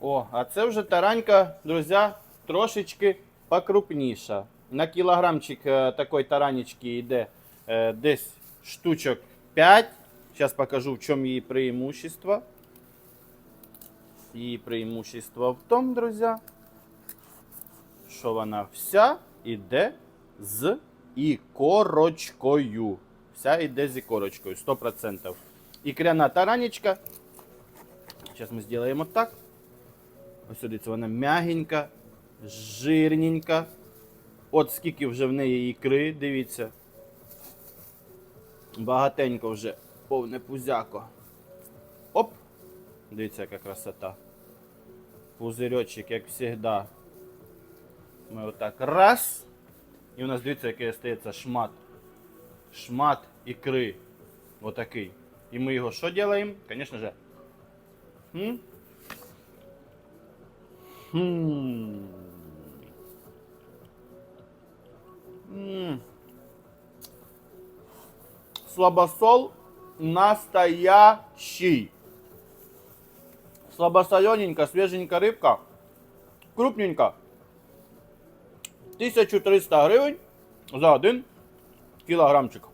О, а це вже таранька, друзі, трошечки покрупніша. На кілограмчик е, такої таранечки йде е, десь штучок 5. Зараз покажу, в чому її преимущество. Її преимущество в тому, друзі, що вона вся йде з ікорочкою. Вся йде з ікорочкою, 100%. Ікряна таранечка. Зараз ми зробимо так. Ось це вона м'ягенька, жирненька. От скільки вже в неї ікри, дивіться. Багатенько вже повне пузяко. Оп! Дивіться, яка красота. Пузирьочок, як завжди. Ми отак раз. І у нас дивіться, який остається шмат. Шмат ікри. Отакий. І ми його що робимо? Звісно. М? Слабосол настоящий. Слабосолененько, свеженькая рыбка. Крупненько. 1300 гривен за один кілограмчик.